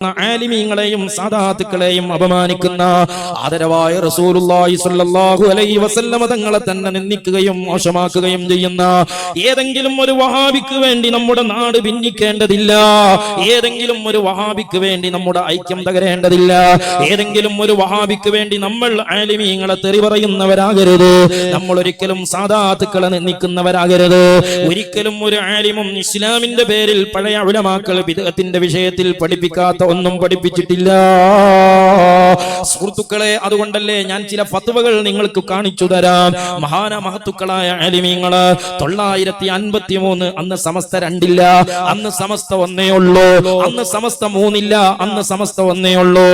ആലിമീങ്ങളെയും സാദാത്തുക്കളെയും അപമാനിക്കുന്ന ആദരവായ റസൂലുള്ളാഹി സ്വല്ലല്ലാഹു അലൈഹി വസല്ലമ തങ്ങളെ തന്നെ നിന്ദിക്കുകയും മോശമാക്കുകയും ചെയ്യുന്ന ഏതെങ്കിലും ഒരു വഹാബിക്ക് വേണ്ടി നമ്മുടെ നാട് ഭിന്നിക്കേണ്ടതില്ല. ഏതെങ്കിലും ഒരു വഹാബിക്ക് വേണ്ടി നമ്മുടെ ഐക്യം തകരേണ്ടതില്ല. ഏതെങ്കിലും ഒരു വഹാബിക്ക് വേണ്ടി നമ്മൾ ആലിമീങ്ങളെ തെറി പറയുന്നവരാകരുത്. നമ്മൾ ഒരിക്കലും സാദാത്തുക്കളെ നിന്ദിക്കുന്നവരാകരുത്. ഒരിക്കലും ഒരു ആലിമും ഇസ്ലാമിന്റെ പേരിൽ പഴയ ഉലമാക്കൾ വിദഗത്തിന്റെ വിഷയത്തിൽ പഠിപ്പിക്കാത്ത ഒന്നും പഠിപ്പിച്ചിട്ടില്ല. സുഹൃത്തുക്കളെ അതുകൊണ്ടല്ലേ ഞാൻ ചില ഫത്തുവകൾ നിങ്ങൾക്ക് കാണിച്ചു തരാം. മഹാന മഹത്തുക്കളായ അലിമീങ്ങൾ തൊള്ളായിരത്തി അൻപത്തി മൂന്ന് അന്ന് സമസ്ത രണ്ടില്ല അന്ന് സമസ്ത ഒന്നേ ഉള്ളൂ അന്ന് സമസ്ത മൂന്നില്ല അന്ന് സമസ്ത ഒന്നേ ഉള്ളൂ.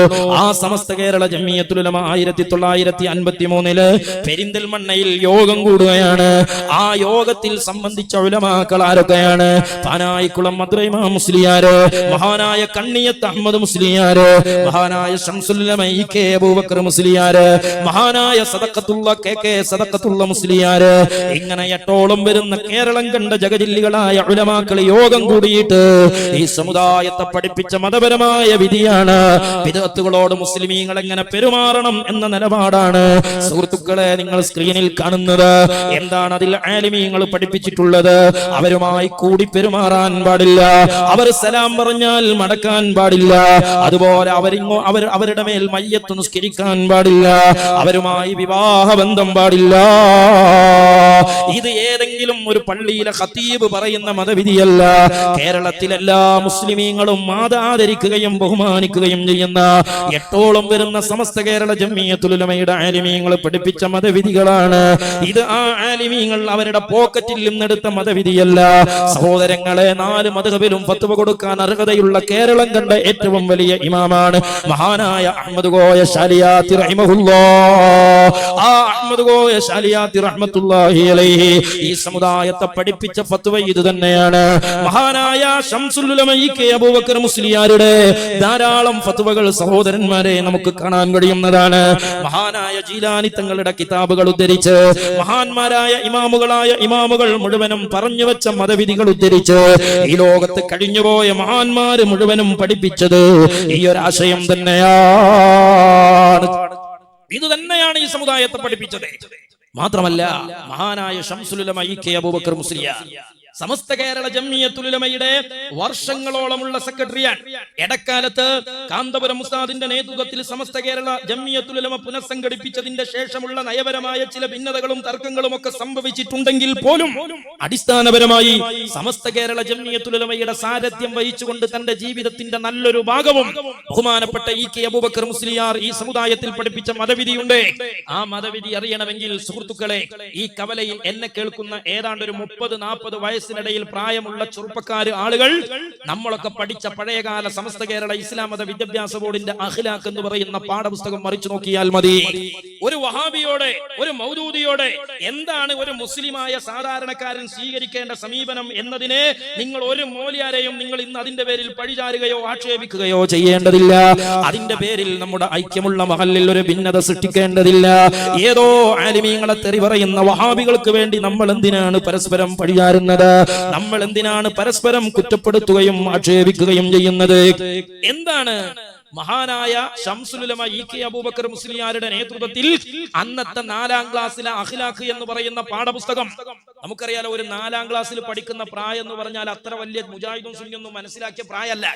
ആ സമസ്ത കേരള ജമിയത്തുലമ ആയിരത്തി തൊള്ളായിരത്തി അൻപത്തി മൂന്നിൽ പെരിന്തൽമണ്ണയിൽ യോഗം കൂടുകയാണ്. ആ യോഗത്തിൽ സംബന്ധിച്ച ഉലമാക്കൾ ആരൊക്കെയാണ്? പാനായിക്കുളം മദ്രൈമ മുസ്ലിയാര് മഹാനായ കണ്ണിയത്ത് അഹമ്മദ് മുസ്ലിയാര് മഹാനായ അബൂബക്കർ മുസ്ലിയാര് മഹാനായ സദക്കത്തുള്ള കെ കെ സദക്കത്തുള്ള മുസ്ലിയാര് ഇങ്ങനെ എട്ടോളം വരുന്ന കേരളം കണ്ട ജഗജില്ലികളായ ഉലമാക്കൾ യോഗം കൂടിയിട്ട് ഈ സമുദായത്തെ പഠിപ്പിച്ച മതപരമായ വിധിയാണ് വിദഗ്ധകളോട് മുസ്ലിമീങ്ങൾ എങ്ങനെ പെരുമാറണം എന്ന നിലപാടാണ്. സുഹൃത്തുക്കളെ നിങ്ങൾ സ്ക്രീനിൽ കാണുന്നത് എന്താണ് അതിൽ ആലിമീങ്ങൾ പഠിപ്പിച്ചിട്ടുള്ളത്? അവരുമായി കൂടി പെരുമാറാൻ പാടില്ല. അവർ സലാം പറഞ്ഞാൽ മടക്കാൻ പാടില്ല. അതുപോലെ അവരിങ്ങോ അവർ അവരുടെ മേൽ മയ്യത്ത് നിസ്കരിക്കാൻ പാടില്ല. അവരുമായി വിവാഹ ബന്ധം പാടില്ല. ഇത് ഏതെങ്കിലും ഒരു പള്ളിയിലെ ഖത്തീബ് പറയുന്ന മതവിധിയല്ല. കേരളത്തിലെല്ലാ മുസ്ലിമീങ്ങളും ആദരിക്കുകയും ബഹുമാനിക്കുകയും ചെയ്യുന്ന എട്ടോളം വരുന്ന സമസ്ത കേരള ജമ്മിയത്തുലമയുടെ ആലിമീങ്ങൾ പഠിപ്പിച്ച മതവിധികളാണ്. ഇത് ആ ആലിമീങ്ങൾ അവരുടെ പോക്കറ്റിൽ നിന്നെടുത്ത മതവിധിയല്ല. സഹോദരങ്ങളെ നാല് മതകവിലും പത്തുവ കൊടുക്കാൻ അർഹതയുള്ള കേരളം കണ്ട ഏറ്റവും വലിയ ഇമാമാണ്. മഹാനായ അഹമ്മദ് ഗോയ ശാലിയാത്തി റഹിമഹുല്ലാ. ആ അഹമ്മദ് ഗോയ ശാലിയാത്തി റഹ്മത്തുല്ലാഹി അലൈഹി ഈ സമുദായത്തെ പഠിപ്പിച്ച ഫത്വ ഇത് തന്നെയാണ്. മഹാനായ ഉലമ അബൂബക്കർ മുസ്ലിയാരുടെ ധാരാളം ഫത്വകൾ സഹോദരന്മാരെ നമുക്ക് കാണാൻ കഴിയുന്നതാണ്. മഹാനായ ജീലാനി തങ്ങളുടെ കിതാബുകൾ ഉദ്ധരിച്ച് മഹാന്മാരായ ഇമാമുകളായ ഇമാമുകൾ മുഴുവനും പറഞ്ഞു വെച്ച മതവിധികൾ ഉദ്ധരിച്ച് ഈ ലോകത്ത് കഴിഞ്ഞുപോയ മഹാന്മാര് മുഴുവനും പഠിപ്പിച്ചത് ഈ ഒരാശയം തന്നെയാണ്. ഇത് തന്നെയാണ് ഈ സമുദായത്തെ പഠിപ്പിച്ചത്. മാത്രമല്ല മഹാനായ ഷംസുലമ ഇ കെ അബൂബക്കർ മുസ്ലിയാർ സമസ്ത കേരള ജമ്മിയത്തുലമയുടെ വർഷങ്ങളോളമുള്ള സെക്രട്ടറിയാണ്. ഇടക്കാലത്ത് കാന്തപുരം മുസ്താദിന്റെ നേതൃത്വത്തിൽ സമസ്ത കേരള ജമ്മിയത്തുലമ പുനഃസംഘടിപ്പിച്ചതിന്റെ ശേഷമുള്ള നയപരമായ ചില ഭിന്നതകളും തർക്കങ്ങളും ഒക്കെ സംഭവിച്ചിട്ടുണ്ടെങ്കിൽ പോലും അടിസ്ഥാനപരമായി സമസ്ത കേരള ജമ്മിയത്തുലമയുടെ സാരഥ്യം വഹിച്ചുകൊണ്ട് തന്റെ ജീവിതത്തിന്റെ നല്ലൊരു ഭാഗവും ബഹുമാനപ്പെട്ട ഇ കെ അബൂബക്കർ മുസ്ലിയാർ ഈ സമുദായത്തിൽ പഠിപ്പിച്ച മതവിധിയുണ്ട്. ആ മതവിധി അറിയണമെങ്കിൽ സുഹൃത്തുക്കളെ ഈ കവലയിൽ എന്നെ കേൾക്കുന്ന ഏതാണ്ട് ഒരു മുപ്പത് നാൽപ്പത് വയസ്സിനിടയിൽ പ്രായമുള്ള ചെറുപ്പക്കാര് ആളുകൾ നമ്മളൊക്കെ പഠിച്ച പഴയകാല സമസ്ത കേരള ഇസ്ലാം മത വിദ്യാഭ്യാസ ബോർഡിന്റെ അഖിലാഖ് എന്ന് പറയുന്ന പാഠപുസ്തകം മറിച്ചു നോക്കിയാൽ മതി. ഒരു വഹാബിയോടെ ഒരു മൗദൂദിയോടെ എന്താണ് ഒരു മുസ്ലിമായ സാധാരണക്കാരൻ സ്വീകരിക്കേണ്ട സമീപനം എന്നതിനെ നിങ്ങൾ ഒരു മൂല്യാരെയും നിങ്ങൾ ഇന്ന് അതിന്റെ പേരിൽ പഴിചാരുകയോ ആക്ഷേപിക്കുകയോ ചെയ്യേണ്ടതില്ല. അതിന്റെ പേരിൽ നമ്മുടെ ഐക്യമുള്ള മഹലിൽ ഒരു ഭിന്നത സൃഷ്ടിക്കേണ്ടതില്ല. ഏതോ ആലിമീങ്ങളെ തെറി പറയുന്ന വഹാബികൾക്ക് വേണ്ടി നമ്മൾ എന്തിനാണ് പരസ്പരം പഴിചാരുന്നത്? നമ്മൾ എന്തിനാണ് പരസ്പരം കുറ്റപ്പെടുത്തുകയും ആക്ഷേപിക്കുകയും ചെയ്യുന്നത്? എന്താണ് മഹാനായ ഷംസുലുലമ ഇ കെ അബൂബക്കർ മുസ്ലിയാരുടെ നേതൃത്വത്തിൽ അന്നത്തെ നാലാം ക്ലാസ്സിലെ അഖിലാഖ് എന്ന് പറയുന്ന പാഠപുസ്തകം. നമുക്കറിയാലോ ഒരു നാലാം ക്ലാസ്സിൽ പഠിക്കുന്ന പ്രായം എന്ന് പറഞ്ഞാൽ അത്ര വലിയ മുജാഹിദും സുന്നിയൊന്നും മനസ്സിലാക്കിയ പ്രായമല്ല.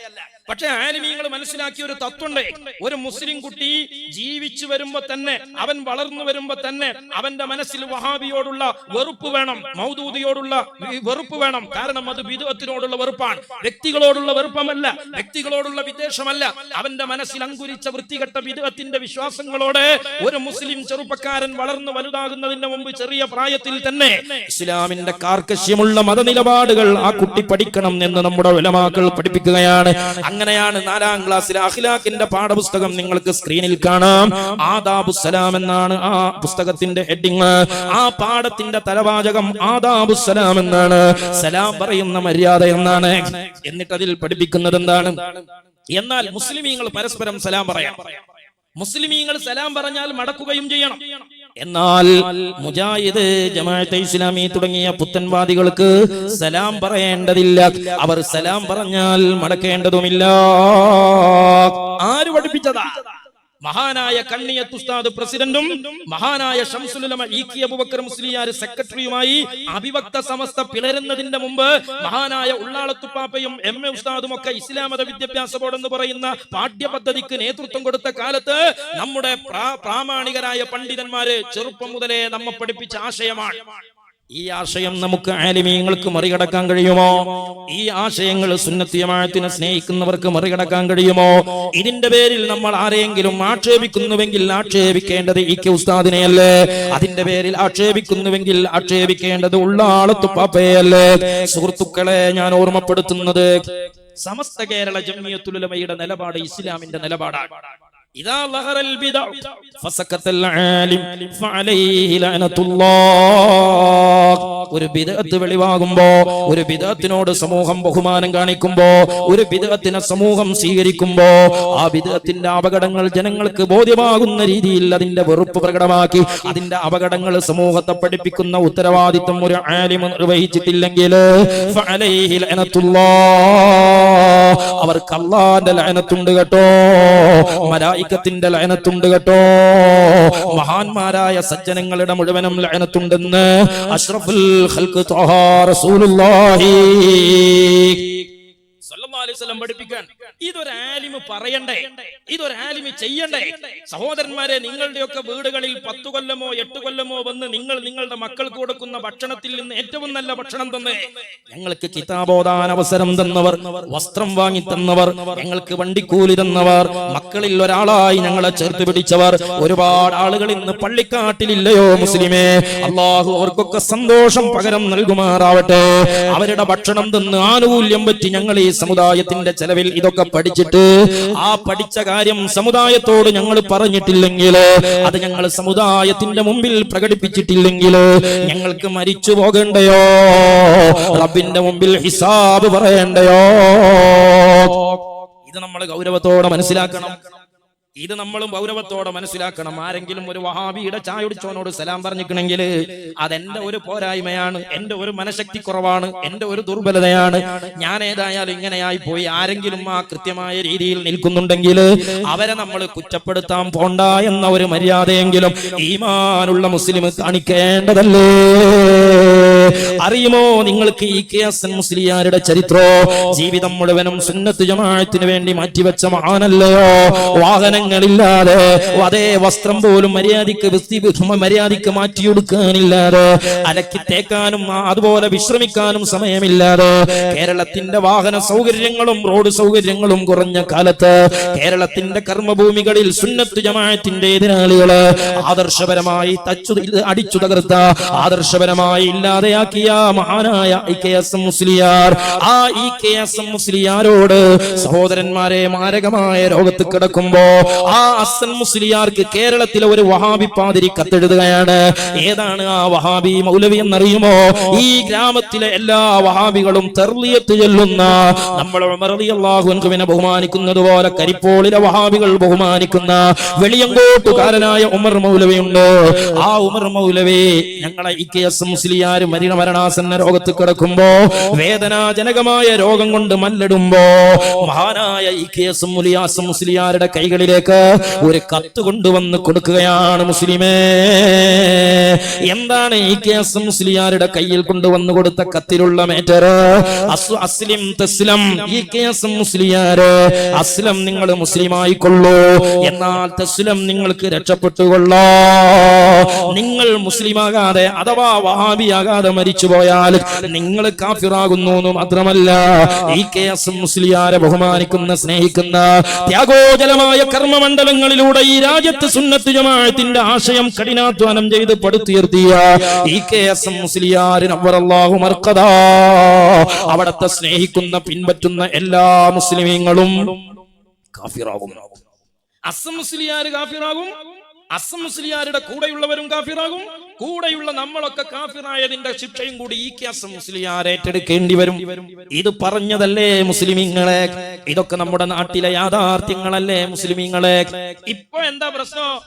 പക്ഷെ ആലിമീങ്ങൾ മനസ്സിലാക്കിയ ഒരു തത്വണ്ട് ഒരു മുസ്ലിം കുട്ടി ജീവിച്ചു വരുമ്പോ തന്നെ അവൻ വളർന്നു വരുമ്പോ തന്നെ അവന്റെ മനസ്സിൽ വഹാബിയോടുള്ള വെറുപ്പ് വേണം മൗദൂദിയോടുള്ള വെറുപ്പ് വേണം. കാരണം അത് വിധവത്തിനോടുള്ള വെറുപ്പാണ്. വ്യക്തികളോടുള്ള വെറുപ്പമല്ല വ്യക്തികളോടുള്ള വിദ്വേഷമല്ല. അവന്റെ മനസ്സിൽ അങ്കുരിച്ച വൃത്തികെട്ട വിധത്തിന്റെ വിശ്വാസങ്ങളോട് ഒരു മുസ്ലിം ചെറുപ്പക്കാരൻ വളർന്നു വലുതാകുന്നതിന് മുമ്പ് ചെറിയ പ്രായത്തിൽ തന്നെ ഇസ്ലാമിന്റെ കാർക്കശ്യമുള്ള മതനിലപാടുകൾ ആ കുട്ടി പഠിക്കണം എന്ന് നമ്മുടെ ഉലമാക്കൾ പഠിപ്പിക്കുകയാണ്. അങ്ങനെയാണ് നാലാം ക്ലാസ്സിൽ അഖിലാഖിന്റെ പാഠപുസ്തകം നിങ്ങൾക്ക് സ്ക്രീനിൽ കാണാം. ആദാബു സലാം എന്നാണ് ആ പുസ്തകത്തിന്റെ ഹെഡിങ്. ആ പാഠത്തിന്റെ തലവാചകം ആദാബു സലാം എന്നാണ്. സലാം പറയുന്ന മര്യാദ എന്നാണ്. എന്നിട്ട് അതിൽ പഠിപ്പിക്കുന്നത് എന്താണ്? എന്നാൽ മുസ്ലിമീങ്ങൾ പരസ്പരം സലാം പറയാം മുസ്ലിമീങ്ങൾ സലാം പറഞ്ഞാൽ മടക്കുകയും ചെയ്യണം. എന്നാൽ മുജാഹിദ് ജമാഅത്തെ ഇസ്ലാമി തുടങ്ങിയ പുത്തൻവാദികൾക്ക് സലാം പറയേണ്ടതില്ല. അവർ സലാം പറഞ്ഞാൽ മടക്കേണ്ടതുമില്ല. ആര് പഠിപ്പിച്ചതാ? മഹാനായ കണ്ണിയത്ത് ഉസ്താദ് പ്രസിഡന്റും മഹാനായ ഇ കെ സെക്രട്ടറിയുമായി അഭിവക്ത സമസ്ത പിളരുന്നതിന്റെ മുമ്പ് മഹാനായ ഉള്ളാളത്തുപ്പാപ്പയും എം എ ഉസ്താദും ഒക്കെ ഇസ്ലാം മത വിദ്യാഭ്യാസ ബോർഡ് എന്ന് പറയുന്ന പാഠ്യപദ്ധതിക്ക് നേതൃത്വം കൊടുത്ത കാലത്ത് നമ്മുടെ പ്രാമാണികരായ പണ്ഡിതന്മാര് ചെറുപ്പം മുതലേ നമ്മെ പഠിപ്പിച്ച ആശയമാണ്. ഈ ആശയം നമുക്ക് ആലിമീങ്ങൾക്ക് മറികടക്കാൻ കഴിയുമോ? ഈ ആശയങ്ങൾ സുന്നത്തിയമാഴത്തിനെ സ്നേഹിക്കുന്നവർക്ക് മറികടക്കാൻ കഴിയുമോ? ഇതിന്റെ പേരിൽ നമ്മൾ ആരെയെങ്കിലും ആക്ഷേപിക്കുന്നുവെങ്കിൽ ആക്ഷേപിക്കേണ്ടത് ഈ കെ ഉസ്താദിനെയല്ലേ? അതിന്റെ പേരിൽ ആക്ഷേപിക്കുന്നുവെങ്കിൽ ആക്ഷേപിക്കേണ്ടത് ഉള്ള ആളത്തുപ്പാപ്പയല്ലേ സുഹൃത്തുക്കളെ ഞാൻ ഓർമ്മപ്പെടുത്തുന്നത് സമസ്ത കേരള ജമ്മിയത്തുലമയുടെ നിലപാട് ഇസ്ലാമിന്റെ നിലപാടാണ്. إذا ظهر البدع فسكت العالم فعليه لعنة الله ഒരു വിധത്ത് വെളിവാകുമ്പോ ഒരു വിധത്തിനോട് സമൂഹം ബഹുമാനം കാണിക്കുമ്പോ ഒരു ബിദഅത്തിനെ സമൂഹം സ്വീകരിക്കുമ്പോ ആ വിധത്തിന്റെ അപകടങ്ങൾ ജനങ്ങൾക്ക് ബോധ്യമാകുന്ന രീതിയിൽ അതിന്റെ വെറുപ്പ് പ്രകടമാക്കി അതിന്റെ അപകടങ്ങൾ സമൂഹത്തെ പഠിപ്പിക്കുന്ന ഉത്തരവാദിത്വം ഒരു ആലിമ നിർവഹിച്ചിട്ടില്ലെങ്കിൽ. അവർക്ക് അള്ളാന്റെ ലയനത്തുണ്ട് കേട്ടോ മലായിക്കത്തിന്റെ ലയനത്തുണ്ട് കേട്ടോ മഹാന്മാരായ സജ്ജനങ്ങളുടെ മുഴുവനും ലയനത്തുണ്ടെന്ന് അഷ്റഫുൽ الخلق طه رسول الله. അലൈഹി പഠിപ്പിക്കാൻ. ഇതൊരു ആലിമ് പറയണ്ടേ? ഇതൊരു ആലിമ് ചെയ്യണ്ടേ? സഹോദരന്മാരെ നിങ്ങളുടെയൊക്കെ വീടുകളിൽ പത്തു കൊല്ലമോ എട്ട് കൊല്ലമോ വന്ന് നിങ്ങൾ നിങ്ങളുടെ മക്കൾക്ക് കൊടുക്കുന്ന ഭക്ഷണത്തിൽ നിന്ന് ഏറ്റവും നല്ല ഭക്ഷണം തന്നെ. ഞങ്ങൾക്ക് കിതാബോധാന അവസരം തന്നവർ വസ്ത്രം വാങ്ങി തന്നവർ ഞങ്ങൾക്ക് വണ്ടിക്കൂലി തന്നവർ മക്കളിൽ ഒരാളായി ഞങ്ങളെ ചേർത്ത് പിടിച്ചവർ ഒരുപാട് ആളുകൾ ഇന്ന് പള്ളിക്കാട്ടിലില്ലയോ മുസ്ലിമേ? അള്ളാഹു അവർക്കൊക്കെ സന്തോഷം പകരം നൽകുമാറാവട്ടെ. അവരുടെ ഭക്ഷണം തന്ന് ആനുകൂല്യം പറ്റി ഞങ്ങൾ ഈ സമുദായത്തിന്റെ ചെലവിൽ ഇതൊക്കെ പഠിച്ചിട്ട് ആ പഠിച്ച കാര്യം സമുദായത്തോട് ഞങ്ങൾ പറഞ്ഞിട്ടില്ലെങ്കിൽ അത് ഞങ്ങൾ സമുദായത്തിന്റെ മുമ്പിൽ പ്രകടിപ്പിച്ചിട്ടില്ലെങ്കിൽ ഞങ്ങൾക്ക് മരിച്ചു പോകണ്ടയോ? റബ്ബിന്റെ മുമ്പിൽ ഹിസാബ് പറയണ്ടയോ? ഇത് നമ്മൾ ഗൗരവത്തോടെ മനസ്സിലാക്കണം. ഇത് നമ്മളും ഗൗരവത്തോടെ മനസ്സിലാക്കണം. ആരെങ്കിലും ഒരു വഹാബിയുടെ ചായ കുടിച്ചവനോട് സലാം പറഞ്ഞിക്കണമെങ്കിൽ അതെന്റെ ഒരു പോരായ്മയാണ് എന്റെ ഒരു മനഃശക്തി കുറവാണ് എന്റെ ഒരു ദുർബലതയാണ്. ഞാൻ ഏതായാലും ഇങ്ങനെയായി പോയി ആരെങ്കിലും ആ കൃത്യമായ രീതിയിൽ നിൽക്കുന്നുണ്ടെങ്കിൽ അവരെ നമ്മൾ കുറ്റപ്പെടുത്താൻ പോണ്ട എന്ന ഒരു മര്യാദയെങ്കിലും ഈമാനുള്ള മുസ്ലിം കാണിക്കേണ്ടതല്ലേ? അറിയുമോ നിങ്ങൾക്ക് ഈ കെ എസ് മുസ്ലിയാരുടെ ചരിത്രോ? ജീവിതം മുഴുവനും സുന്നത്ത് ജമാഅത്തിന് വേണ്ടി മാറ്റിവെച്ച മഹാനല്ലയോ വാഹനങ്ങളില്ലാതെ അതേ വസ്ത്രം പോലും മര്യാദയ്ക്ക് മര്യാദയ്ക്ക് മാറ്റിയെടുക്കാനില്ലാതെ അലക്കി തേക്കാനും അതുപോലെ വിശ്രമിക്കാനും സമയമില്ലാതെ കേരളത്തിന്റെ വാഹന സൗകര്യങ്ങളും റോഡ് സൗകര്യങ്ങളും കുറഞ്ഞ കാലത്ത് കേരളത്തിന്റെ കർമ്മഭൂമികളിൽ സുന്നത്ത് ജമാഅത്തിന്റെ എതിരാളികൾ ആദർശപരമായി തച്ചു അടിച്ചു തകർത്ത ആദർശപരമായി ഇല്ലാതെയാക്കിയ മഹാനായ ഇ കെ എസ് മുസ്ലിയാർ. ആ ഇ കെ എസ് മുസ്ലിയാരോട് സഹോദരന്മാരെ മാരകമായ രോഗത്ത് കിടക്കുമ്പോ ആ അസൻ മുസ്ലിയാർക്ക് കേരളത്തിലെ ഒരു വഹാബി പാതിരി കത്തെഴുതുകയാണ്. ഏതാണ് ആ വഹാബി മൗലവി എന്നറിയുമോ? ഈ ഗ്രാമത്തിലെ എല്ലാ വഹാബികളും തെർലിയത്ത് ചെല്ലുന്ന നമ്മൾ അള്ളാഹുവിനെ ബഹുമാനിക്കുന്നത് പോലെ കരിപ്പോളിലെ വഹാബികൾ ബഹുമാനിക്കുന്ന വെളിയങ്കോട്ടുകാരനായ ഉമർ മൗലവിയുണ്ട്. ആ ഉമർ മൗലവി ഞങ്ങളെ ഇ കെ എസ് മുസ്ലിയാർ മരണ മരണാസന്ന രോഗത്ത് കിടക്കുമ്പോ വേദനാജനകമായ രോഗം കൊണ്ട് മല്ലിടുമ്പോ മഹാനായ ഈ കേസും മുലിയാസും മുസ്ലിയാരുടെ കൈകളിലേക്ക് ഒരു കത്ത് കൊണ്ടുവന്ന് കൊടുക്കുകയാണ് മുസ്ലിമേ. എന്താണ് ഈ കേസും മുസ്ലിയാരുടെ കയ്യിൽ കൊണ്ടുവന്ന് കൊടുത്ത കത്തിലുള്ള മേറ്റർ അസ്ലിം തസ്ലം ഈ കേസും മുസ്ലിയാര് അസ്ലം നിങ്ങൾ മുസ്ലിമായി കൊള്ളൂ എന്നാൽ തസ്ലം നിങ്ങൾക്ക് രക്ഷപ്പെട്ടുകൊള്ളോ. നിങ്ങൾ മുസ്ലിമാകാതെ അഥവാ വഹാബിയാകാതെ മരിച്ചുപോയാൽ നിങ്ങൾ കാഫിറാകുന്നു എന്ന് മാത്രമല്ല ഈ കെ എസ് മുസ്ലിയാരെ ബഹുമാനിക്കുന്ന സ്നേഹിക്കുന്ന ത്യാഗോജലമായ കർമ്മമണ്ഡലങ്ങളിലൂടെ ഈ രാജ്യത്ത് സുന്നത്ത് ജമാഅത്തിന്റെ ആശയം കഠിനാധ്വാനം ചെയ്ത് പടുത്തുയർത്തിയ ഈ കെ എസ് എം മുസ്ലിയാരിന് അവറല്ലാഹു മർക്കത അവിടത്തെ സ്നേഹിക്കുന്ന പിൻപറ്റുന്ന എല്ലാ മുസ്ലിമീങ്ങളും കാഫിറാകും. അസം മുസ്ലിയാർ കാഫിറാകും. അസം മുസ്ലിയാരുടെ കൂടെയുള്ളവരും കാഫിറാകും. കൂടെയുള്ള നമ്മളൊക്കെ കാഫിറായതിന്റെ ശിക്ഷയും കൂടി ഈ അസം മുസ്ലിയാർ ഏറ്റെടുക്കേണ്ടി വരും. ഇത് പറഞ്ഞതല്ലേ മുസ്ലിമീങ്ങളെ? ഇതൊക്കെ നമ്മുടെ നാട്ടിലെ യാഥാർത്ഥ്യങ്ങളല്ലേ മുസ്ലിമീങ്ങളെ? ഇപ്പൊ എന്താ പ്രശ്നം?